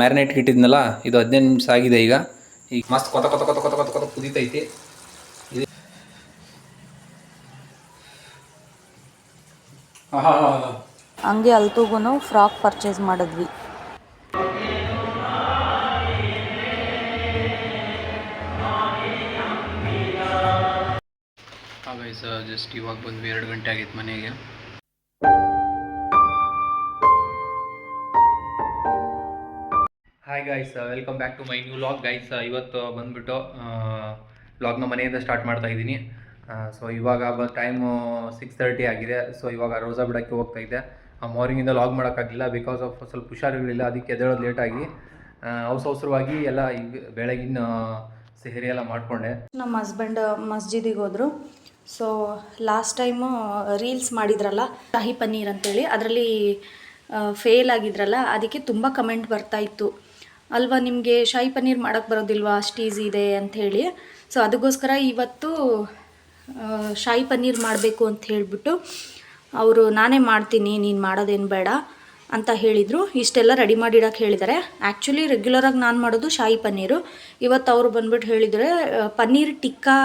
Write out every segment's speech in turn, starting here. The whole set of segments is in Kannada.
ಮ್ಯಾರಿನೇಟ್ಗೆ ಇಟ್ಟಿದ್ನಲ್ಲ ಇದು ಹದಿನೈದು ನಿಮಿಷ ಆಗಿದೆ ಈಗ. ಈಗ ಮಸ್ತ್ ಕೊತ ಕೊತ ಕೊತ ಕೊತ ಕೊತ ಕೊತ ಕುದೀತೈತಿ. ಇದು ಹಂಗೆ ಅಲ್ತುಗೂ ಫ್ರಾಕ್ ಪರ್ಚೇಸ್ ಮಾಡಿದ್ವಿ. ಗೈಸ್ ಜಸ್ಟ್ ಇವಾಗ ಬಂದ್ವಿ ಎರಡು ಗಂಟೆ ಆಗಿತ್ತು ಮನೆಗೆ. Hi guys welcome back to my new vlog guys ಇವತ್ತು ಬಂದ್ಬಿಟ್ಟು ಲಾಗ್ನ ಮನೆಯಿಂದ ಸ್ಟಾರ್ಟ್ ಮಾಡ್ತಾ ಇದ್ದೀನಿ. ಸೊ ಇವಾಗ ಟೈಮು ಸಿಕ್ಸ್ ತರ್ಟಿ ಆಗಿದೆ. ಸೊ ಇವಾಗ ರೋಸಾ ಬಿಡೋಕ್ಕೆ ಹೋಗ್ತಾ ಇದ್ದೆ. ಮಾರ್ನಿಂಗಿಂದ ಲಾಗ್ ಮಾಡೋಕ್ಕಾಗಿಲ್ಲ ಬಿಕಾಸ್ ಆಫ್ ಸ್ವಲ್ಪ ಹುಷಾರಿರಲಿಲ್ಲ, ಅದಕ್ಕೆ ಎದ್ದೇಳೋದು ಲೇಟಾಗಿ ಅವಸರ ಅವಸರವಾಗಿ ಎಲ್ಲ ಬೆಳಗಿನ ಸೆಹರಿ ಎಲ್ಲ ಮಾಡಿಕೊಂಡೆ. ನಮ್ಮ ಹಸ್ಬೆಂಡ್ ಮಸ್ಜಿದಿಗೆ ಹೋದರು. ಸೊ ಲಾಸ್ಟ್ ಟೈಮು ರೀಲ್ಸ್ ಮಾಡಿದ್ರಲ್ಲ ಶಾಹಿ ಪನ್ನೀರ್ ಅಂತೇಳಿ, ಅದರಲ್ಲಿ ಫೇಲ್ ಆಗಿದ್ರಲ್ಲ, ಅದಕ್ಕೆ ತುಂಬ ಕಮೆಂಟ್ ಬರ್ತಾ ಇತ್ತು. ಅಲ್ವಾ ನಿಮಗೆ ಶಾಹಿ ಪನ್ನೀರ್ ಮಾಡೋಕ್ಕೆ ಬರೋದಿಲ್ವಾ? ಅಷ್ಟು ಈಸಿ ಇದೆ ಅಂಥೇಳಿ ಸೊ ಅದಕ್ಕೋಸ್ಕರ ಇವತ್ತು ಶಾಹಿ ಪನ್ನೀರ್ ಮಾಡಬೇಕು ಅಂತ ಹೇಳಿಬಿಟ್ಟು ಅವರು, ನಾನೇ ಮಾಡ್ತೀನಿ, ನೀನು ಮಾಡೋದೇನು ಬೇಡ ಅಂತ ಹೇಳಿದರು. ಇಷ್ಟೆಲ್ಲ ರೆಡಿ ಮಾಡಿಡೋಕೆ ಹೇಳಿದ್ದಾರೆ ಆ್ಯಕ್ಚುಲಿ ರೆಗ್ಯುಲರಾಗಿ ನಾನು ಮಾಡೋದು ಶಾಹಿ ಪನ್ನೀರು. ಇವತ್ತು ಅವರು ಬಂದ್ಬಿಟ್ಟು ಹೇಳಿದರೆ ಪನ್ನೀರ್ ಟಿಕ್ಕಾ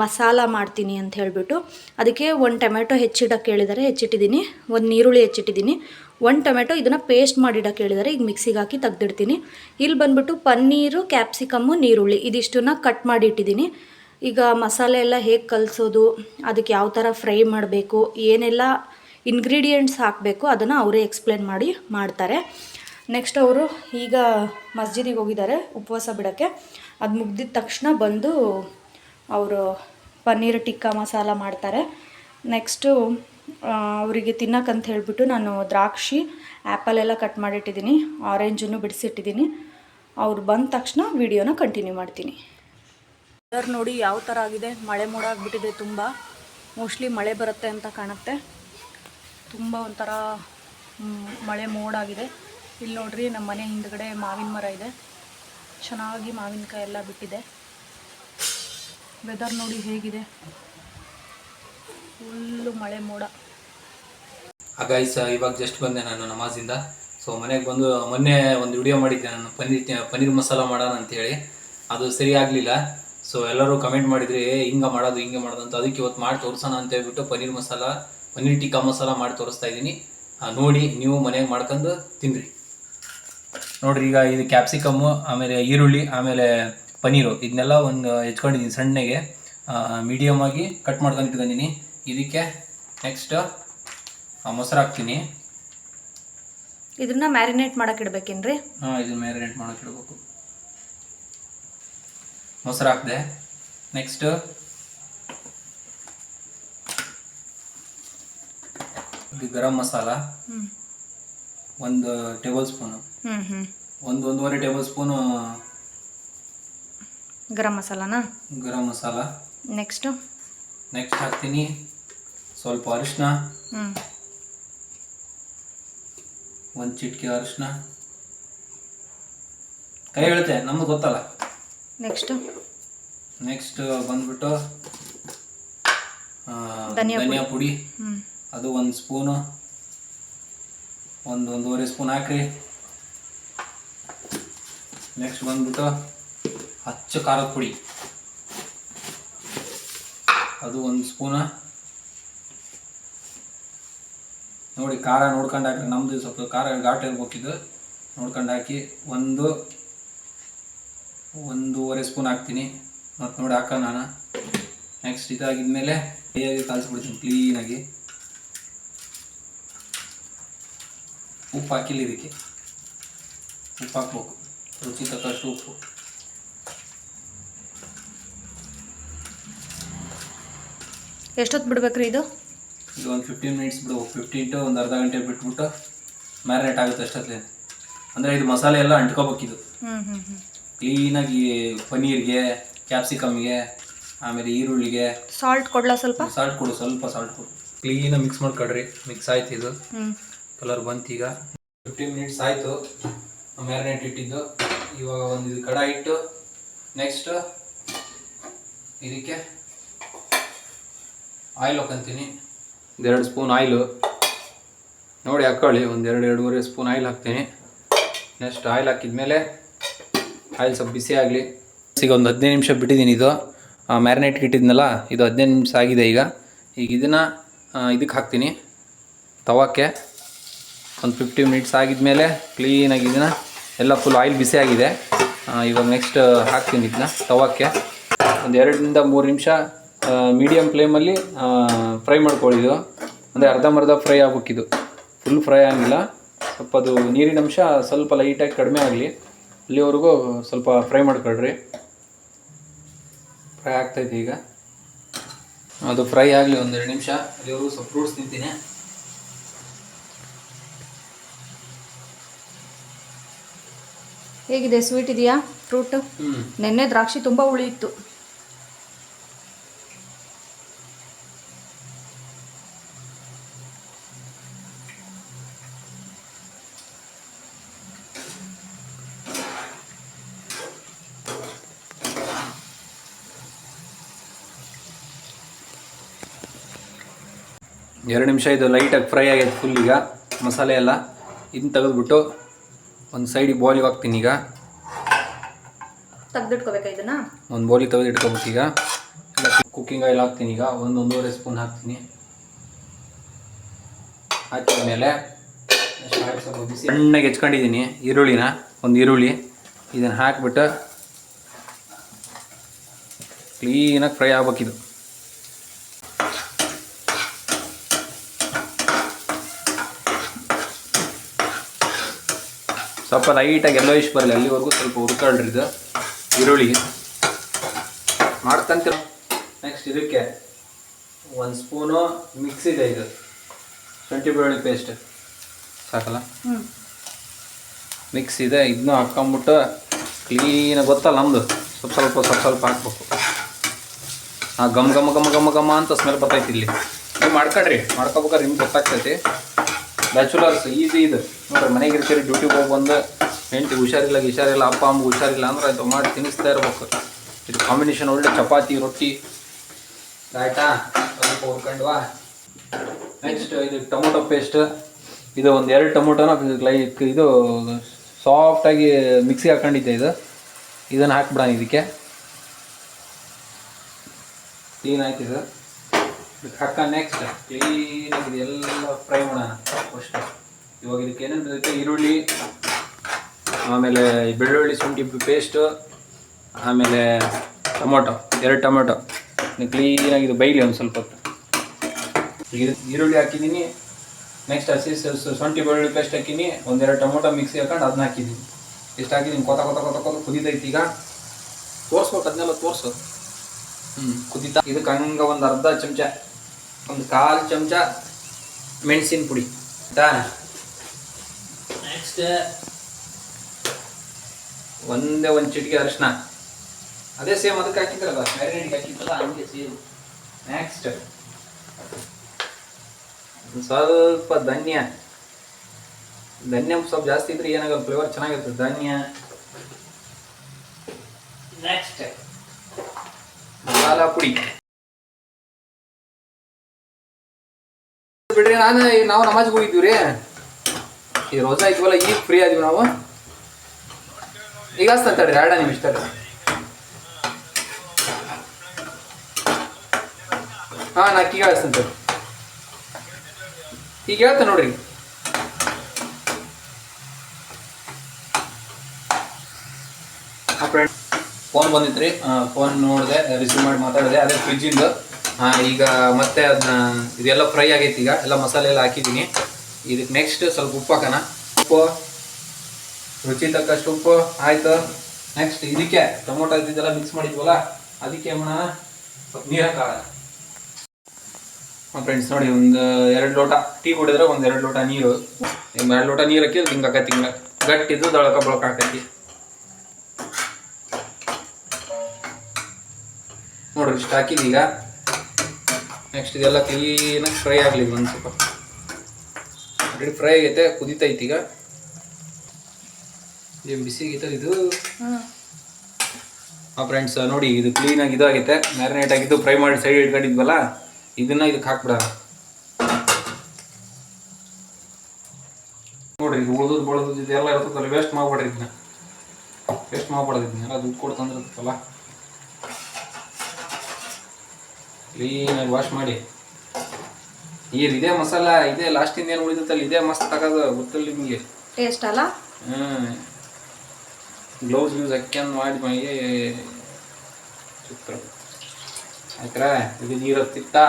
ಮಸಾಲ ಮಾಡ್ತೀನಿ ಅಂತ ಹೇಳಿಬಿಟ್ಟು. ಅದಕ್ಕೆ ಒಂದು ಟೊಮೆಟೊ ಹೆಚ್ಚಿಡಕ್ಕೆ ಹೇಳಿದ್ದಾರೆ ಹೆಚ್ಚಿಟ್ಟಿದ್ದೀನಿ ಒಂದು ನೀರುಳ್ಳಿ ಹೆಚ್ಚಿಟ್ಟಿದ್ದೀನಿ ಒಂದು ಟೊಮೆಟೊ ಇದನ್ನು ಪೇಸ್ಟ್ ಮಾಡಿಡೋಕೆ ಹೇಳಿದ್ದಾರೆ ಈಗ ಮಿಕ್ಸಿಗೆ ಹಾಕಿ ತೆಗ್ದಿಡ್ತೀನಿ. ಇಲ್ಲಿ ಬಂದ್ಬಿಟ್ಟು ಪನ್ನೀರು ಕ್ಯಾಪ್ಸಿಕಮ್ಮು ನೀರುಳ್ಳಿ ಇದಿಷ್ಟನ್ನ ಕಟ್ ಮಾಡಿ ಇಟ್ಟಿದ್ದೀನಿ ಈಗ ಮಸಾಲೆ ಎಲ್ಲ ಹೇಗೆ ಕಲಿಸೋದು, ಅದಕ್ಕೆ ಯಾವ ಥರ ಫ್ರೈ ಮಾಡಬೇಕು, ಏನೆಲ್ಲ ಇಂಗ್ರೀಡಿಯೆಂಟ್ಸ್ ಹಾಕಬೇಕು ಅದನ್ನು ಅವರೇ ಎಕ್ಸ್ಪ್ಲೇನ್ ಮಾಡಿ ಮಾಡ್ತಾರೆ. ನೆಕ್ಸ್ಟ್ ಅವರು ಈಗ ಮಸ್ಜಿದಿಗೆ ಹೋಗಿದ್ದಾರೆ ಉಪವಾಸ ಬಿಡೋಕ್ಕೆ. ಅದು ಮುಗ್ದಿದ ತಕ್ಷಣ ಬಂದು ಅವರು ಪನ್ನೀರ್ ಟಿಕ್ಕಾ ಮಸಾಲ ಮಾಡ್ತಾರೆ. ನೆಕ್ಸ್ಟು ಅವರಿಗೆ ತಿನ್ನಕ್ಕಂತ ಹೇಳಿಬಿಟ್ಟು ನಾನು ದ್ರಾಕ್ಷಿ ಆ್ಯಪಲ್ ಎಲ್ಲ ಕಟ್ ಮಾಡಿಟ್ಟಿದ್ದೀನಿ. ಆರೆಂಜನ್ನು ಬಿಡಿಸಿಟ್ಟಿದ್ದೀನಿ. ಅವ್ರು ಬಂದ ತಕ್ಷಣ ವಿಡಿಯೋನ ಕಂಟಿನ್ಯೂ ಮಾಡ್ತೀನಿ. ವೆದರ್ ನೋಡಿ ಯಾವ ಥರ ಆಗಿದೆ? ಮಳೆ ಮೋಡ ಆಗಿಬಿಟ್ಟಿದೆ ತುಂಬ. ಮೋಸ್ಟ್ಲಿ ಮಳೆ ಬರುತ್ತೆ ಅಂತ ಕಾಣುತ್ತೆ. ತುಂಬ ಒಂಥರ ಮಳೆ ಮೋಡಾಗಿದೆ. ಇಲ್ಲಿ ನೋಡ್ರಿ ನಮ್ಮ ಮನೆ ಹಿಂದ್ಗಡೆ ಮಾವಿನ ಮರ ಇದೆ. ಚೆನ್ನಾಗಿ ಮಾವಿನಕಾಯಿ ಎಲ್ಲ ಬಿಟ್ಟಿದೆ. ವೆದರ್ ನೋಡಿ ಹೇಗಿದೆ? ಫುಲ್ಲು ಮಳೆ ಮೋಡ. ಹಾಗಾಯ್ಸ ಇವಾಗ ಜಸ್ಟ್ ಬಂದೆ ನಾನು ನಮಾಜಿಂದ. ಸೊ ಮನೆಗೆ ಬಂದು ಮೊನ್ನೆ ಒಂದು ವಿಡಿಯೋ ಮಾಡಿದ್ದೆ ನಾನು. ಪನ್ನೀರ್ ಪನ್ನೀರ್ ಮಸಾಲ ಮಾಡೋಣ ಅಂತೇಳಿ. ಅದು ಸರಿ ಆಗಲಿಲ್ಲ. ಸೊ ಎಲ್ಲರೂ ಕಮೆಂಟ್ ಮಾಡಿದ್ರಿ ಹಿಂಗೆ ಮಾಡೋದು ಹಿಂಗೆ ಮಾಡೋದು ಅಂತ ಅದಕ್ಕೆ ಇವತ್ತು ಮಾಡಿ ತೋರಿಸೋಣ ಅಂತ ಹೇಳ್ಬಿಟ್ಟು ಪನ್ನೀರ್ ಮಸಾಲ, ಪನ್ನೀರ್ ಟಿಕ್ಕಾ ಮಸಾಲ ಮಾಡಿ ತೋರಿಸ್ತಾ ಇದ್ದೀನಿ. ನೋಡಿ, ನೀವು ಮನೆಗೆ ಮಾಡ್ಕೊಂಡು ತಿನ್ನಿರಿ ನೋಡ್ರಿ, ಈಗ ಇದು ಕ್ಯಾಪ್ಸಿಕಮ್ಮು ಆಮೇಲೆ ಈರುಳ್ಳಿ, ಆಮೇಲೆ ಪನ್ನೀರು. ಇದನ್ನೆಲ್ಲ ಒಂದು ಹೆಚ್ಕೊಂಡಿದ್ದೀನಿ ಸಣ್ಣಗೆ. ಮೀಡಿಯಮ್ ಆಗಿ ಕಟ್ ಮಾಡ್ಕೊಂಡು ಇಟ್ಕೊಂಡಿದ್ದೀನಿ. ಇದಕ್ಕೆ ನೆಕ್ಸ್ಟ್ ಮೊಸರು ಹಾಕ್ತೀನಿ ಇದನ್ನ ಮ್ಯಾರಿನೇಟ್ ಮಾಡಕ್ಕೆ ಇಡ್ಬೇಕೇನ್ರಿ? ಹಾ ಇದು ಮ್ಯಾರಿನೇಟ್ ಮಾಡಕ್ಕೆ ಇಡಬೇಕು. ಮೊಸರು ಹಾಕಿದೆ ನೆಕ್ಸ್ಟ್ ಇದು ಗರಂ ಮಸಾಲ. ಒಂದು ಟೇಬಲ್ ಸ್ಪೂನು ಒಂದು ಒಂದೂವರೆ ಟೇಬಲ್ ಸ್ಪೂನು ಗರಂ ಮಸಾಲಾನ? ಗರಂ ಮಸಾಲ. ನೆಕ್ಸ್ಟ್ ನೆಕ್ಸ್ಟ್ ಹಾಕ್ತೀನಿ. ಸ್ವಲ್ಪ ಅರಿಶಿನ ಒಂದ್ ಒಂದು ಚಿಟಿಕೆ ಅರಿಶಿನ ಕೈ ಹೇಳುತ್ತೆ ನಮ್ದು ಗೊತ್ತಲ್ಲ. ನೆಕ್ಸ್ಟ್ ನೆಕ್ಸ್ಟ್ ಬಂದ್ಬಿಟ್ಟು ಧನಿಯಾ ಧನಿಯಾ ಪುಡಿ. ಹ್ಞೂ ಅದು ಒಂದು ಸ್ಪೂನು. ಒಂದು ಒಂದೂವರೆ ಸ್ಪೂನ್ ಹಾಕ್ರಿ. ನೆಕ್ಸ್ಟ್ ಬಂದ್ಬಿಟ್ಟು ಹಚ್ಚ ಖಾರದ ಪುಡಿ. ಅದು ಒಂದು ಸ್ಪೂನ. ನೋಡಿ ಖಾರ ನೋಡ್ಕೊಂಡು ಹಾಕಿ ನಮ್ಮದು ಸ್ವಲ್ಪ ಖಾರ ಘಾಟ್ ಇರ್ಬೇಕಿದ್ದು ನೋಡ್ಕೊಂಡು ಹಾಕಿ ಒಂದು, ಒಂದೂವರೆ ಸ್ಪೂನ್ ಹಾಕ್ತೀನಿ. ಮತ್ತು ನೋಡಿ ಹಾಕ ನಾನು. ನೆಕ್ಸ್ಟ್ ಇದಾಗಿದ್ಮೇಲೆ ಕೈಯಾಗಿ ಕಲಿಸ್ಬಿಡ್ತೀನಿ ಕ್ಲೀನಾಗಿ ಉಪ್ಪು ಹಾಕಿಲ್ಲ ಇದಕ್ಕೆ. ಉಪ್ಪು ಹಾಕ್ಬೇಕು. ರುಚಿ ತಕ್ಕಷ್ಟು ಉಪ್ಪು. ಎಷ್ಟೊತ್ತು ಬಿಡ್ಬೇಕ್ರಿ ಇದು? ಇದು ಒಂದು ಫಿಫ್ಟೀನ್ ಮಿನಿಟ್ಸ್ ಬಿಡು. ಫಿಫ್ಟೀನ್ ಟು ಒಂದು ಅರ್ಧ ಗಂಟೆ ಬಿಟ್ಬಿಟ್ಟು ಮ್ಯಾರಿನೇಟ್ ಆಗುತ್ತೆ ಅಷ್ಟೇ ಅಂದರೆ ಇದು ಮಸಾಲೆ ಎಲ್ಲ ಅಂಟ್ಕೋಬೇಕಿದು ಕ್ಲೀನಾಗಿ ಪನ್ನೀರ್ಗೆ ಕ್ಯಾಪ್ಸಿಕಮ್ಗೆ ಆಮೇಲೆ ಈರುಳ್ಳಿಗೆ. ಸಾಲ್ಟ್ ಕೊಡ್ಲಾ ಸ್ವಲ್ಪ? ಸಾಲ್ಟ್ ಕೊಡು ಸ್ವಲ್ಪ ಸಾಲ್ಟ್ ಕೊಡು. ಕ್ಲೀನಾಗಿ ಮಿಕ್ಸ್ ಮಾಡ್ಕೊಡ್ರಿ. ಮಿಕ್ಸ್ ಆಯ್ತು ಇದು. ಕಲರ್ ಬಂತು ಈಗ. ಫಿಫ್ಟೀನ್ ಮಿನಿಟ್ಸ್ ಆಯಿತು. ಮ್ಯಾರಿನೇಟ್ ಇಟ್ಟಿದ್ದು. ಇವಾಗ ಒಂದು ಇದು ಕಡ ಇಟ್ಟು ನೆಕ್ಸ್ಟ್ ಇದಕ್ಕೆ ಆಯಿಲ್ ಹಾಕಂತೀನಿ. ಒಂದೆರಡು ಸ್ಪೂನ್ ಆಯಿಲು. ನೋಡಿ ಹಾಕ್ಕೊಳ್ಳಿ ಒಂದೆರಡು, ಎರಡೂವರೆ ಸ್ಪೂನ್ ಆಯಿಲ್ ಹಾಕ್ತೀನಿ. ನೆಕ್ಸ್ಟ್ ಆಯಿಲ್ ಹಾಕಿದ್ಮೇಲೆ ಆಯಿಲ್ ಸ್ವಲ್ಪ ಬಿಸಿ ಆಗಲಿ. ಈಗ ಒಂದು ಹದಿನೈದು ನಿಮಿಷ ಬಿಟ್ಟಿದ್ದೀನಿ ಇದು. ಮ್ಯಾರಿನೇಟ್ಗೆ ಇಟ್ಟಿದ್ನಲ್ಲ, ಇದು ಹದಿನೈದು ನಿಮಿಷ ಆಗಿದೆ ಈಗ. ಈಗ ಇದನ್ನು ಇದಕ್ಕೆ ಹಾಕ್ತೀನಿ. ತವಾಕ್ಕೆ ಒಂದು ಫಿಫ್ಟಿ ಮಿನಿಟ್ಸ್ ಆಗಿದ್ಮೇಲೆ ಕ್ಲೀನಾಗಿ ಇದನ್ನು, ಎಲ್ಲ ಫುಲ್ ಆಯಿಲ್ ಬಿಸಿ ಆಗಿದೆ. ಇವಾಗ ನೆಕ್ಸ್ಟ್ ಹಾಕ್ತೀನಿ ಇದನ್ನ, ತವಕ್ಕೆ. ಒಂದು ಎರಡರಿಂದ ಮೂರು ನಿಮಿಷ ಮೀಡಿಯಮ್ ಫ್ಲೇಮಲ್ಲಿ ಫ್ರೈ ಮಾಡ್ಕೊಳ್ಳಿದ್ದು ಅಂದರೆ ಅರ್ಧಂಬರ್ಧ ಫ್ರೈ ಆಗ್ಬೇಕಿದು ಫುಲ್ ಫ್ರೈ ಆಗಿಲ್ಲ. ಸ್ವಲ್ಪ ಅದು ನೀರಿನ ಅಂಶ ಸ್ವಲ್ಪ ಲೈಟಾಗಿ ಕಡಿಮೆ ಆಗಲಿ. ಅಲ್ಲಿವರೆಗೂ ಸ್ವಲ್ಪ ಫ್ರೈ ಮಾಡ್ಕೊಳ್ರಿ. ಫ್ರೈ ಆಗ್ತೈತೆ ಈಗ. ಅದು ಫ್ರೈ ಆಗಲಿ ಒಂದೆರಡು ನಿಮಿಷ. ಅಲ್ಲಿವರೆಗೂ ಸ್ವಲ್ಪ ಫ್ರೂಟ್ಸ್ ತಿಂತೀನಿ. ಹೇಗಿದೆ? ಸ್ವೀಟ್ ಇದೆಯಾ? ಫ್ರೂಟ್ ನಿನ್ನೆ ದ್ರಾಕ್ಷಿ ತುಂಬ ಹುಳಿ ಎರಡು ನಿಮಿಷ ಇದು ಲೈಟಾಗಿ ಫ್ರೈ ಆಗೈತೆ ಫುಲ್ ಈಗ. ಮಸಾಲೆ ಎಲ್ಲ ಇದನ್ನ ತೆಗೆದ್ಬಿಟ್ಟು ಒಂದು ಸೈಡಿಗೆ ಬಾಲಿಗೆ ಹಾಕ್ತೀನಿ ಈಗ. ತೆಗ್ದಿಟ್ಕೋಬೇಕಾ ಇದನ್ನ? ಒಂದು ಬೋಲಿ ತೆಗೆದು ಇಟ್ಕೊಬೇಕು ಈಗ. ಕುಕ್ಕಿಂಗ್ ಆಯಿಲ್ ಹಾಕ್ತೀನಿ ಈಗ. ಒಂದು ಒಂದೂವರೆ ಸ್ಪೂನ್ ಹಾಕ್ತೀನಿ. ಹಾಕಿದ ಮೇಲೆ ಸ್ವಲ್ಪ ಬಿಸಿ ಸಣ್ಣಗೆ ಹೆಚ್ಕೊಂಡಿದ್ದೀನಿ ಈರುಳ್ಳಿನ ಒಂದು ಈರುಳ್ಳಿ. ಇದನ್ನು ಹಾಕ್ಬಿಟ್ಟು ಕ್ಲೀನಾಗಿ ಫ್ರೈ ಆಗ್ಬೇಕಿದು. ಸ್ವಲ್ಪ ಲೈಟಾಗಿ ಎಲ್ಲೋ ಇಷ್ಟು ಬರಲಿ ಅಲ್ಲಿವರೆಗೂ ಸ್ವಲ್ಪ ಹುರ್ಕೊಳ್ರಿ ಇದು ಈರುಳ್ಳಿ ಮಾಡ್ತಂತೀರ ನೆಕ್ಸ್ಟ್ ಇದಕ್ಕೆ ಒಂದು ಸ್ಪೂನು ಮಿಕ್ಸ್ ಇದೆ ಇದು. ಶುಂಠಿ ಬೆಳ್ಳುಳ್ಳಿ ಪೇಸ್ಟ್ ಸಾಕಲ್ಲ? ಹ್ಞೂ ಮಿಕ್ಸ್ ಇದೆ ಇದನ್ನು ಹಾಕ್ಕೊಂಬಿಟ್ಟು ಕ್ಲೀನಾಗಿ ಗೊತ್ತಲ್ಲ ನಮ್ಮದು ಸ್ವಲ್ಪ ಸ್ವಲ್ಪ ಸ್ವಲ್ಪ ಸ್ವಲ್ಪ ಹಾಕ್ಬೇಕು. ಆ ಗಮ್ ಗಮ ಗಮ ಗಮ ಗಮ ಅಂತ ಸ್ಮೆಲ್ ಬರ್ತೈತಿ ಇಲ್ಲಿ. ನೀವು ಮಾಡ್ಕೊಳ್ರಿ ಮಾಡ್ಕೋಬೇಕಾದ್ರೆ ನಿಮ್ಗೆ ಗೊತ್ತಾಗ್ತೈತಿ. ಬ್ಯಾಚುಲರ್ಸ್ ಈಸಿ ಇದು. ನೋಡ್ರಿ, ಮನೆಗೆ ಇರ್ತೀರಿ ಡ್ಯೂಟಿಗೆ ಹೋಗಿ ಬಂದು ಹೆಂಡತಿ ಹುಷಾರಿಲ್ಲ ಹುಷಾರಿಲ್ಲ ಅಪ್ಪ ಅಮ್ಮ ಹುಷಾರಿಲ್ಲ ಅಂದ್ರೆ ಅದು ಮಾಡಿ ತಿನ್ನಿಸ್ತಾ ಇರ್ಬೇಕು. ಇದು ಕಾಂಬಿನೇಷನ್ ಒಳ್ಳೆ ಚಪಾತಿ, ರೊಟ್ಟಿ. ಆಯ್ತಾ? ಸ್ವಲ್ಪ ನೆಕ್ಸ್ಟ್ ಇದು ಟೊಮೊಟೊ ಪೇಸ್ಟ್ ಇದು ಒಂದು ಎರಡು ಟೊಮೊಟೊನ ಲೈಕ್ ಇದು ಸಾಫ್ಟಾಗಿ ಮಿಕ್ಸಿ ಹಾಕೊಂಡಿದ್ದೆ ಇದು. ಇದನ್ನು ಹಾಕ್ಬಿಡೋಣ ಇದಕ್ಕೆ. ಕ್ಲೀನ್ ಆಯ್ತು ಇದು. ಹಾಕ ನೆಕ್ಸ್ಟ್ ಕ್ಲೀನಾಗಿದೆ ಎಲ್ಲ ಫ್ರೈ ಮಾಡೋಣ. ಫಸ್ಟ್ ಇವಾಗ ಇದಕ್ಕೆ ಏನೇನು ಬೇಕು ಈರುಳ್ಳಿ ಆಮೇಲೆ ಬೆಳ್ಳುಳ್ಳಿ ಶುಂಠಿ ಪೇಸ್ಟು ಆಮೇಲೆ ಟೊಮೊಟೊ ಎರಡು ಟೊಮೊಟೊ. ಕ್ಲೀನಾಗಿ ಇದು ಬೈಲಿ ಒಂದು ಸ್ವಲ್ಪ ಹೊತ್ತು. ಈಗ ಈರುಳ್ಳಿ ಹಾಕಿದ್ದೀನಿ. ನೆಕ್ಸ್ಟ್ ಹಸಿ ಶುಂಠಿ ಬೆಳ್ಳುಳ್ಳಿ ಪೇಸ್ಟ್ ಹಾಕಿನಿ ಒಂದೆರಡು ಟೊಮೊಟೊ ಮಿಕ್ಸಿ ಹಾಕೊಂಡು ಅದನ್ನ ಹಾಕಿದ್ದೀನಿ. ಎಷ್ಟು ಹಾಕಿದ್ದೀನಿ. ಕೊತ ಕೊತ ಕೊತ ಕೊತ ಕುದಿತೈತಿ ಈಗ. ತೋರಿಸ್ಬೇಕು ಅದನ್ನೆಲ್ಲ ತೋರಿಸು. ಹ್ಞೂ ಕುದಿತಾ. ಇದಕ್ಕೆ ಹಂಗೆ ಒಂದು ಅರ್ಧ ಚಮಚ ಒಂದು ಕಾಲು ಚಮಚ ಮೆಣಸಿನ ಪುಡಿ. ಆಯ್ತಾ ನೆಕ್ಸ್ಟ್ ಒಂದೇ ಒಂದು ಚಿಟಿಕೆ ಅರಿಶಿನ. ಅದೇ ಸೇಮ್ ಅದಕ್ಕೆ ಹಾಕಿದ್ರಲ್ಲ ಮ್ಯಾರಿನೇಟ್ಗೆ ಹಾಕಿದ್ರಲ್ಲ ಹಂಗೆ ಸೇಮ್ ನೆಕ್ಸ್ಟ್ ಸ್ವಲ್ಪ ಧನ್ಯ. ಧನ್ಯ ಸ್ವಲ್ಪ ಜಾಸ್ತಿ ಇದ್ರೆ ಏನಾಗಲ್ಲ ಫ್ಲೇವರ್ ಚೆನ್ನಾಗಿರ್ತದೆ ಧನ್ಯ. ನೆಕ್ಸ್ಟ್ ಮಸಾಲ ಪುಡಿ. ಬಿಡ್ರಿ, ನಾನು ನಾವು ನಮಾಜ್ಗೆ ಹೋಗಿದ್ವಿ ರೀ. ಈ ರೋಜಾ ಇದ್ವಲ್ಲ, ಈಗ ಫ್ರೀ ಆದ್ವಿ ನಾವು. ಈಗ ತಡ್ರಿ ಎರಡ ನಿಮಿಷ ತಡ್ರಿ. ಹಾಂ, ನಾ ಈಗ ತಡ್ರಿ. ಈಗ ಹೇಳ್ತ ನೋಡ್ರಿ. ಫ್ರೆಂಡ್ ಫೋನ್ ಬಂದಿತ್ತು ಫೋನ್ ನೋಡಿದೆ ರಿಸೀವ್ ಮಾಡಿ ಮಾತಾಡಿದೆ, ಅದೇ ಫ್ರಿಜ್ಜಿಂದು ಈಗ ಮತ್ತೆ ಅದನ್ನ ಇದೆಲ್ಲ ಫ್ರೈ ಆಗೈತಿ ಈಗ. ಎಲ್ಲ ಮಸಾಲೆ ಎಲ್ಲ ಹಾಕಿದ್ದೀನಿ. ಇದಕ್ಕೆ ನೆಕ್ಸ್ಟ್ ಸ್ವಲ್ಪ ಉಪ್ಪು ಹಾಕೋಣ. ಉಪ್ಪು, ರುಚಿ ತಕ್ಕಷ್ಟು ಉಪ್ಪು, ಆಯ್ತು. ನೆಕ್ಸ್ಟ್ ಇದಕ್ಕೆ ಟೊಮೊಟೊ ಇದೆಲ್ಲ ಮಿಕ್ಸ್ ಮಾಡಿದ್ವಲ್ಲ, ಅದಕ್ಕೆ ಮಾಡೋಣ? ಸ್ವಲ್ಪ ನೀರು ಹಾಕೋಣ. ಫ್ರೆಂಡ್ಸ್ ನೋಡಿ, ಒಂದು ಎರಡು ಲೋಟ, ಟೀ ಕುಡಿದ್ರೆ ಒಂದು ಎರಡು ಲೋಟ ನೀರು. ಎರಡು ಲೋಟ ನೀರು ಹಾಕಿ ಹಿಂಗೆ ಆಕತಿ ಹಿಂಗೆ ಗಟ್ಟಿದ್ದು ದೊಳಕ ಬಳಕ ಹಾಕತಿ ನೋಡ್ರಿ, ಇಷ್ಟು ಹಾಕಿದ್ದೀಗ ನೆಕ್ಸ್ಟ್ ಇದೆಲ್ಲ ಕ್ಲೀನಾಗಿ ಫ್ರೈ ಆಗಲಿ ಒಂದು ಸ್ವಲ್ಪ. ಆಲ್ರೆಡಿ ಫ್ರೈ ಆಗೈತೆ ಕುದಿತೈತಿ ಈಗ. ಏನು ಬಿಸಿ ಆಗೈತೆ ಇದು ಆ ಫ್ರೆಂಡ್ಸ್ ನೋಡಿ ಇದು ಕ್ಲೀನಾಗಿ ಇದಾಗೈತೆ. ಮ್ಯಾರಿನೇಟ್ ಆಗಿದ್ದು ಫ್ರೈ ಮಾಡಿ ಸೈಡ್ ಇಟ್ಕೊಂಡಿದ್ವಲ್ಲ ಇದನ್ನ ಇದಕ್ಕೆ ಹಾಕ್ಬಿಡ ನೋಡ್ರಿ ಇದು ಉಳ್ದದ್ ಬಳದದ್ದು ಇದೆಲ್ಲ ಇರ್ತದಲ್ಲ ವೇಸ್ಟ್ ಮಾಡ್ಬೇಡ್ರಿ ಇದನ್ನ. ವೇಸ್ಟ್ ಮಾಡ್ಬಾರ್ದು ಇದನ್ನೆಲ್ಲ ದುಡ್ಡು ಕೊಡ್ತಂದ್ರೆ ತಂದಿರ್ತಲ್ಲ ಕ್ಲೀನಾಗಿ ವಾಶ್ ಮಾಡಿ. ಈ ಇದೇ ಮಸಾಲ ಇದೇ ಲಾಸ್ಟಿಂದ ಏನು ಉಳಿದತ್ತಲ್ಲ ಇದೇ ಮಸ್ತ್ ತಗೋದು ಗೊತ್ತಲ್ಲ ನಿಮಗೆ? ಟೇಸ್ಟ್ ಅಲ್ಲ? ಹ್ಞೂ ಗ್ಲೌಸ್ ಯೂಸ್ ಹಾಕ್ಯಂದು ಮಾಡಿ ಮೈಗೆ ಚಿತ್ರ ಆಯ್ತಾ? ಇದು ನೀರು ಹತ್ತಿತ್ತಾ?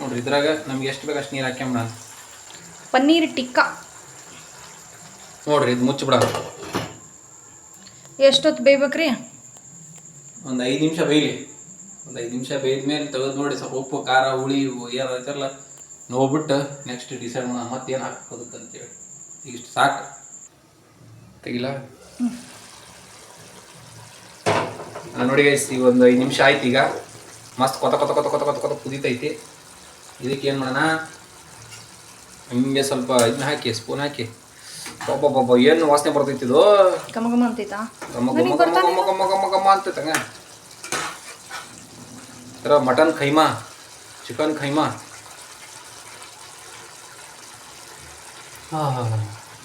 ನೋಡ್ರಿ ಇದ್ರಾಗ ನಮ್ಗೆ ಎಷ್ಟು ಬೇಕು ಅಷ್ಟು ನೀರು ಹಾಕ್ಯಂಬಿಡ ಪನ್ನೀರ್ ಟಿಕ್ಕಾ. ನೋಡ್ರಿ ಇದು ಮುಚ್ಚಿಬಿಡ ಎಷ್ಟೊತ್ತು ಬೇಯ್ಬೇಕ್ರಿ? ಒಂದು ಐದು ನಿಮಿಷ ಬೇಯಲಿ. ಒಂದು ಐದು ನಿಮಿಷ ಬೇಯ್ದ ಮೇಲೆ ತೆಗೆದು ನೋಡಿ ಸ್ವಲ್ಪ ಉಪ್ಪು ಖಾರ ಹುಳಿ ಏನು ಐತಲ್ಲ ನೋಡ್ಬಿಟ್ಟು ನೆಕ್ಸ್ಟ್ ಡಿಸೈಡ್ ಮಾಡೋಣ ಮತ್ತೇನು ಹಾಕೋದಕ್ಕೆ ಅಂತೇಳಿ ಈಗ ಇಷ್ಟು ಸಾಕು. ತೆಗಿಲ್ಲ ಆ, ನೋಡಿ ಗೈಸ್ ಈಗ ಒಂದು ಐದು ನಿಮಿಷ ಆಯ್ತು ಈಗ. ಮಸ್ತ್ ಕೊತ ಕೊತ ಕೊತ ಕೊತ ಕೊತ ಕೊತ ಕುದೀತೈತಿ. ಇದಕ್ಕೆ ಏನು ಮಾಡೋಣ? ಹಿಂಗೆ ಸ್ವಲ್ಪ ಇದನ್ನ ಹಾಕಿ ಸ್ಪೂನ್ ಹಾಕಿ. ಒಬ್ಬೊಬ್ಬೊಬ್ಬ ಏನು ವಾಸನೆ ಬರ್ತೈತಿ ಇದು? ಗಮ ಘಮ ಅಂತೈತಾ? ಗಮ ಗಮ ಗಮ ಗಮ ಗಮ ಗಮ ಅಂತೈತಂಗ? ಅಂತ ತಂಗ mutton keema chicken keema.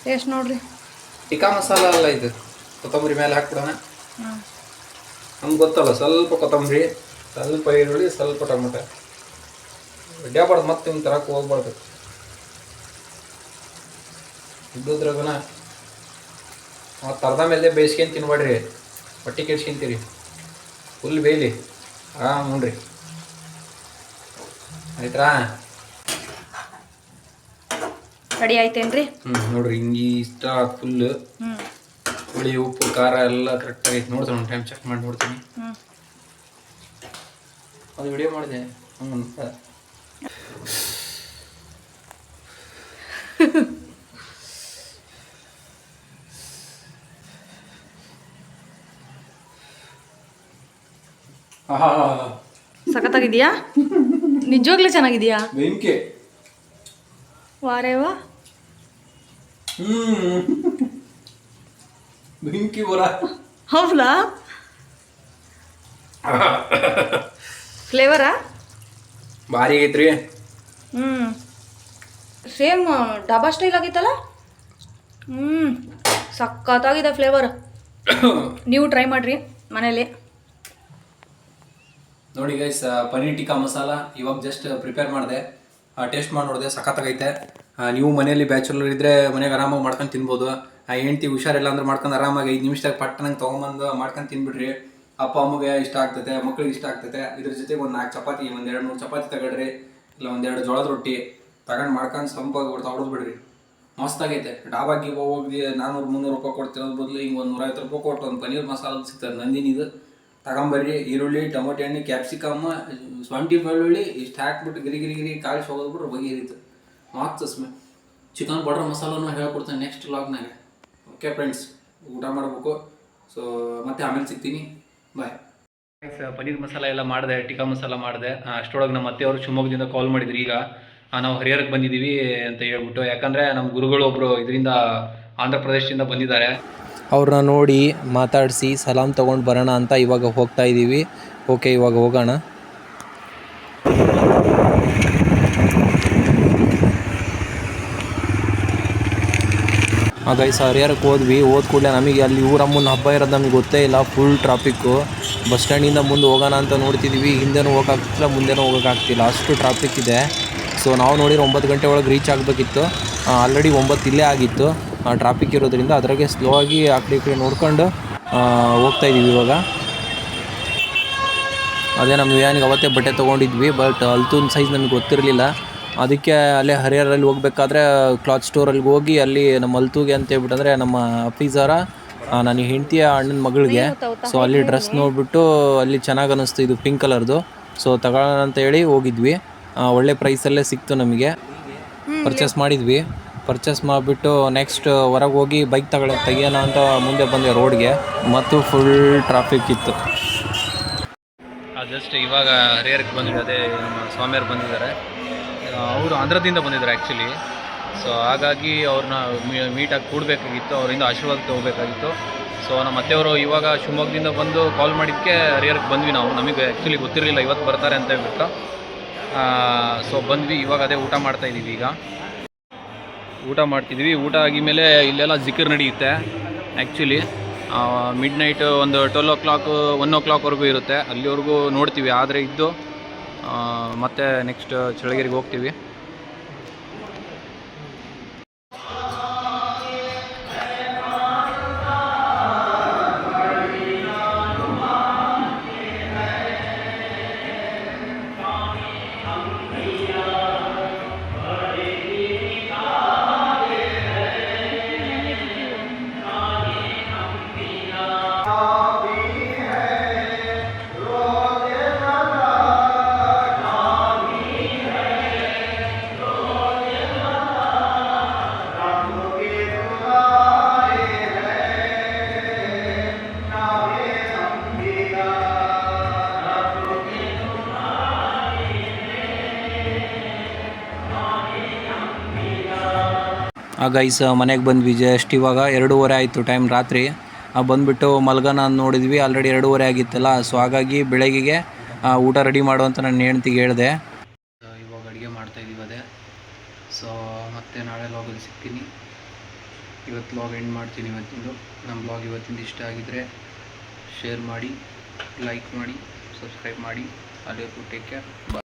Taste ನೋಡ್ರಿ. ಟಿಕಾ ಮಸಾಲ ಅಲ್ಲ ಇದು. ಕೊತ್ತಂಬರಿ ಮೇಲೆ ಹಾಕ್ಬಿಡೋಣ. ನಮ್ಗೆ ಗೊತ್ತಲ್ಲ ಸ್ವಲ್ಪ ಕೊತ್ತಂಬರಿ ಸ್ವಲ್ಪ ಈರುಳ್ಳಿ ಸ್ವಲ್ಪ ಟೊಮೆಟೊ. ಒಡ್ಯಾಬಾರ್ದು ಮತ್ತೆ ಹಿಂಗೆ ತರಕ್ಕೆ ಹೋಗ್ಬಾರ್ದು. ಇದ್ದದ್ರಾಗನ ಮತ್ತು ಅರ್ಧ ಮೇಲೆ ಬೇಯಿಸ್ಕೊಂಡು ತಿನ್ಬೇಡ್ರಿ. ಹೊಟ್ಟೆ ಕೆಡ್ಸ್ಕೊಂತೀರಿ. ಫುಲ್ ಬೇಯಲಿ. ಆರಾಮ್ ನೋಡ್ರಿ. ಆಯ್ತಾ? ರೆಡಿ ಆಯ್ತೇನ್ರಿ? ಹ್ಞೂ ನೋಡ್ರಿ ಹಿಂಗೆ ಇಷ್ಟ ಫುಲ್ ಹ್ಞೂ ಹುಳಿ ಉಪ್ಪು ಖಾರ ಎಲ್ಲ ಕರೆಕ್ಟ್ ಆಗೈತೆ. ನೋಡ್ತೀನಿ ಒಂದು ಟೈಮ್ ಚೆಕ್ ಮಾಡಿ ನೋಡ್ತೀನಿ. ಅದು ವಿಡಿಯೋ ಮಾಡಿದೆ. ಹಂಗಂತ ಸಖತ್ತಾಗಿದೆಯಾ ನಿಜವಾಗ್ಲೂ ಚೆನ್ನಾಗಿದೆಯಾ ಬೆಂಕಿ. ವಾರೇವಾ? ವಾ ಬೆಂಕಿ ಬರ. ಹೌದಾ? ಫ್ಲೇವರಾ ಭಾರಿ ಆಗೈತ್ರಿ. ಹ್ಞೂ ಸೇಮ್ ಡಾಬಾ ಸ್ಟೈಲ್ ಆಗಿತ್ತಲ್ಲ? ಹ್ಞೂ ಸಖತ್ತಾಗಿದೆ ಫ್ಲೇವರ್ ನೀವು ಟ್ರೈ ಮಾಡಿರಿ ಮನೇಲಿ. ನೋಡಿ ಗೈಸ್ ಪನೀರ್ ಟಿಕ್ಕಾ ಮಸಾಲ ಇವಾಗ ಜಸ್ಟ್ ಪ್ರಿಪೇರ್ ಮಾಡಿದೆ. ಟೇಸ್ಟ್ ಮಾಡಿ ನೋಡಿದೆ, ಸಖತ್ತಾಗೈತೆ. ನೀವು ಮನೆಯಲ್ಲಿ ಬ್ಯಾಚುಲರ್ ಇದ್ರೆ ಮನೆಗೆ ಆರಾಮಾಗಿ ಮಾಡ್ಕೊಂಡು ತಿನ್ಬೋದು. ಆ, ಹೆಂಡ್ತಿ ಹುಷಾರಿಲ್ಲ ಅಂದ್ರೆ ಮಾಡ್ಕೊಂಡು ಆರಾಮಾಗಿ ಐದು ನಿಮಿಷದಾಗ ಪಟ್ಟನಂಗೆ ತೊಗೊಂಬಂದು ಮಾಡ್ಕೊಂಡು ತಿನ್ಬಿಡ್ರಿ. ಅಪ್ಪ, ಅಮ್ಮಗೆ ಇಷ್ಟ ಆಗ್ತೈತೆ, ಮಕ್ಳಿಗೆ ಇಷ್ಟ ಆಗ್ತೈತೆ. ಇದ್ರ ಜೊತೆಗೆ ಒಂದು ನಾಲ್ಕು ಚಪಾತಿ, ಒಂದು ಎರಡು ಮೂರು ಚಪಾತಿ ತಗೊಳ್ರಿ. ಇಲ್ಲ ಒಂದೆರಡು ಜೋಳದ ರೊಟ್ಟಿ ತಗೊಂಡು ಮಾಡ್ಕೊಂಡು ಸಂಪಾಗಿ ಕೊಡ್ತಾ ಹೊಡೆದ್ಬಿಡ್ರಿ. ಮಸ್ತಾಗೈತೆ. ಡಾಬಾಗಿ ಹೋಗಿ ನಾನ್ನೂರು ಮುನ್ನೂರು ರೂಪಾಯಿ ಕೊಡ್ತಿರೋದ್ ಬದಲು ಹಿಂಗೆ ಒಂದು ನೂರೈವತ್ತು ರೂಪಾಯಿ ಕೊಟ್ಟು ಒಂದು ಪನ್ನೀರ್ ಮಸಾಲ ಸಿಗ್ತದೆ. ನಂದಿನಿದು ತಗೊಂಬರ್ರಿ, ಈರುಳ್ಳಿ, ಟೊಮೊಟೊ ಹಣ್ಣು ಕ್ಯಾಪ್ಸಿಕಮ್ ಶುಂಠಿ ಬೆಳ್ಳುಳ್ಳಿ, ಇಷ್ಟು ಹಾಕ್ಬಿಟ್ಟು ಗಿರಿ ಗಿರಿ ಗಿರಿ ಕಾಳಿಸಿ ಹೋಗೋದ್ಬಿಟ್ರೆ ಬಗೆಹರಿತು ಮಾತು ಸ್ಮೆ ಚಿಕನ್ ಬಟರ್ ಮಸಾಲನೂ ಹೇಳ್ಕೊಡ್ತೇನೆ ನೆಕ್ಸ್ಟ್ ಲಾಗ್ನಾಗ ಓಕೆ ಫ್ರೆಂಡ್ಸ್ ಊಟ ಮಾಡಬೇಕು. ಸೊ ಮತ್ತೆ ಆಮೇಲೆ ಸಿಗ್ತೀನಿ. ಬಾಯ್ ಪನ್ನೀರ್ ಮಸಾಲ ಎಲ್ಲ ಮಾಡಿದೆ ಟಿಕಾ ಮಸಾಲ ಮಾಡಿದೆ. ಅಷ್ಟರೊಳಗೆ ನಮ್ಮ ಅತ್ತೆಯವರು ಶಿವಮೊಗ್ಗದಿಂದ ಕಾಲ್ ಮಾಡಿದ್ರು ಈಗ. ನಾವು ಹರಿಹರಕ್ಕೆ ಬಂದಿದ್ದೀವಿ ಅಂತ ಹೇಳ್ಬಿಟ್ಟು. ಯಾಕಂದರೆ ನಮ್ಮ ಗುರುಗಳು ಒಬ್ಬರು ಇದರಿಂದ ಆಂಧ್ರ ಪ್ರದೇಶದಿಂದ ಬಂದಿದ್ದಾರೆ. ಅವ್ರನ್ನ ನೋಡಿ ಮಾತಾಡಿಸಿ ಸಲಾಮ್ ತೊಗೊಂಡು ಬರೋಣ ಅಂತ ಇವಾಗ ಹೋಗ್ತಾ ಇದ್ದೀವಿ ಓಕೆ, ಇವಾಗ ಹೋಗೋಣ. ಗೈಸ್ ಹರಿಹರಕ್ಕೆ ಹೋದ್ವಿ. ಹೋದ ಕೂಡಲೇ ನಮಗೆ ಅಲ್ಲಿ ಊರಮ್ಮನ ಹಬ್ಬ ಇರೋದು ನಮಗೆ ಗೊತ್ತೇ ಇಲ್ಲ. ಫುಲ್ ಟ್ರಾಫಿಕ್ಕು ಬಸ್ ಸ್ಟ್ಯಾಂಡಿಂದ ಮುಂದೆ ಹೋಗೋಣ ಅಂತ ನೋಡ್ತಿದ್ದೀವಿ ಹಿಂದೆನೂ ಹೋಗೋಕ್ಕಾಗ್ತಿಲ್ಲ, ಮುಂದೆನೂ ಹೋಗೋಕ್ಕಾಗ್ತಿಲ್ಲ. ಅಷ್ಟು ಟ್ರಾಫಿಕ್ ಇದೆ. ಸೊ ನಾವು ನೋಡಿರೋ ಒಂಬತ್ತು ಗಂಟೆ ಒಳಗೆ ರೀಚ್ ಆಗಬೇಕಿತ್ತು. ಆಲ್ರೆಡಿ ಒಂಬತ್ತು ಇಲ್ಲೇ ಆಗಿತ್ತು. ಟ್ರಾಫಿಕ್ ಇರೋದ್ರಿಂದ ಅದ್ರಾಗೆ ಸ್ಲೋ ಆಗಿ ಆ ಕಡೆ ಈ ಕಡೆ ನೋಡ್ಕೊಂಡು ಹೋಗ್ತಾ ಇದ್ದೀವಿ ಇವಾಗ. ಅದೇ ನಮ್ಮ ವ್ಯಾನಿಗೆ ಅವತ್ತೇ ಬಟ್ಟೆ ತೊಗೊಂಡಿದ್ವಿ ಬಟ್ ಅಲ್ತೂನ್ ಸೈಜ್ ನಮಗೆ ಗೊತ್ತಿರಲಿಲ್ಲ. ಅದಕ್ಕೆ ಅಲ್ಲೇ ಹರಿಹರಲ್ಲಿ ಹೋಗ್ಬೇಕಾದ್ರೆ ಕ್ಲಾತ್ ಸ್ಟೋರಲ್ಲಿ ಹೋಗಿ ಅಲ್ಲಿ ನಮ್ಮ ಅಲ್ತೂಗೆ ಅಂತ ಹೇಳ್ಬಿಟ್ಟಂದ್ರೆ ನಮ್ಮ ಅಫೀಸರ ನನ್ನ ಹೆಂಡತಿಯ ಅಣ್ಣನ ಮಗಳಿಗೆ. ಸೊ ಅಲ್ಲಿ ಡ್ರೆಸ್ ನೋಡಿಬಿಟ್ಟು ಅಲ್ಲಿ ಚೆನ್ನಾಗಿ ಅನ್ನಿಸ್ತು ಇದು ಪಿಂಕ್ ಕಲರ್ದು ಸೊ ತಗೊಳ್ಳೋಣ ಅಂತ ಹೇಳಿ ಹೋಗಿದ್ವಿ. ಒಳ್ಳೆ ಪ್ರೈಸಲ್ಲೇ ಸಿಕ್ತು ನಮಗೆ. ಪರ್ಚೇಸ್ ಮಾಡಿದ್ವಿ. ಪರ್ಚೇಸ್ ಮಾಡಿಬಿಟ್ಟು ನೆಕ್ಸ್ಟ್ ಹೊರಗೆ ಹೋಗಿ ಬೈಕ್ ತಗೊಳ್ಳೋ ತೆಗಿಯೋಣ ಅಂತ ಮುಂದೆ ಬಂದೆ ರೋಡ್ಗೆ ಮತ್ತು ಫುಲ್ ಟ್ರಾಫಿಕ್ ಇತ್ತು. ಜಸ್ಟ್ ಇವಾಗ ಹರಿಹರಕ್ಕೆ ಬಂದಿದೆ ಅದೇ ಸ್ವಾಮಿಯವ್ರು ಬಂದಿದ್ದಾರೆ. ಅವರು ಆಂಧ್ರದಿಂದ ಬಂದಿದ್ದಾರೆ ಆ್ಯಕ್ಚುಲಿ ಸೊ ಹಾಗಾಗಿ ಅವ್ರನ್ನ ಮೀಟಾಗಿ ಕೂಡಬೇಕಾಗಿತ್ತು, ಅವರಿಂದ ಆಶೀರ್ವಾದ ತೊಗೋಬೇಕಾಗಿತ್ತು ಸೊ ನಮ್ಮ ಅತ್ತೆಯವರು ಇವಾಗ ಶಿವಮೊಗ್ಗದಿಂದ ಬಂದು ಕಾಲ್ ಮಾಡಿದ್ದಕ್ಕೆ ಹರಿಹರಕ್ಕೆ ಬಂದ್ವಿ ನಾವು. ನಮಗೆ ಆ್ಯಕ್ಚುಲಿ ಗೊತ್ತಿರಲಿಲ್ಲ, ಇವತ್ತು ಬರ್ತಾರೆ ಅಂತ ಹೇಳ್ಬಿಟ್ಟು. ಸೊ ಬಂದ್ವಿ, ಇವಾಗ ಅದೇ ಊಟ ಮಾಡ್ತಾ ಇದ್ದೀವಿ ಈಗ. ಊಟ ಮಾಡ್ತಿದ್ವಿ. ಊಟ ಆಗಿದ್ಮೇಲೆ ಇಲ್ಲೆಲ್ಲ ಜಿಕರ್ ನಡೆಯುತ್ತೆ ಆ್ಯಕ್ಚುಲಿ ಮಿಡ್ ನೈಟ್ ಒಂದು ಟ್ವೆಲ್ ಓ ಕ್ಲಾಕ್ ಒನ್ ಓ ಕ್ಲಾಕ್ವರೆಗೂ ಇರುತ್ತೆ. ಅಲ್ಲಿವರೆಗೂ ನೋಡ್ತೀವಿ. ಆದರೆ ಇದ್ದು ಮತ್ತೆ ನೆಕ್ಸ್ಟ್ ಚಳಗಿರಿಗೆ ಹೋಗ್ತೀವಿ. ಗೈಸ್ ಮನೆಗೆ ಬಂದ್ವಿ ಜಸ್ಟ್ ಇವಾಗ ಎರಡೂವರೆ ಆಯಿತು ಟೈಮ್ ರಾತ್ರಿ. ಬಂದುಬಿಟ್ಟು ಮಲ್ಗನ ನೋಡಿದ್ವಿ ಆಲ್ರೆಡಿ ಎರಡೂವರೆ ಆಗಿತ್ತಲ್ಲ ಸೊ ಹಾಗಾಗಿ ಬೆಳಗ್ಗೆಗೆ ಊಟ ರೆಡಿ ಮಾಡು ಅಂತ ನನ್ನ ಹೆಂಡ್ತಿಗೆ ಹೇಳಿದೆ. ಇವಾಗ ಅಡುಗೆ ಮಾಡ್ತಾ ಇದ್ದೀವಿ ಅದೇ. ಸೊ ಮತ್ತೆ ನಾಳೆ ಲಾಗಲ್ಲಿ ಸಿಗ್ತೀನಿ. ಇವತ್ತು ಲಾಗ್ ಎಂಡ್ ಮಾಡ್ತೀನಿ ಇವತ್ತಿಂದು. ನಮ್ಮ ಬ್ಲಾಗ್ ಇವತ್ತಿಂದ ಇಷ್ಟ ಆಗಿದ್ದರೆ ಶೇರ್ ಮಾಡಿ ಲೈಕ್ ಮಾಡಿ ಸಬ್ಸ್ಕ್ರೈಬ್ ಮಾಡಿ. ಅಲ್ಲಿ ಟೇಕ್ ಕೇರ್ ಬಾಯ್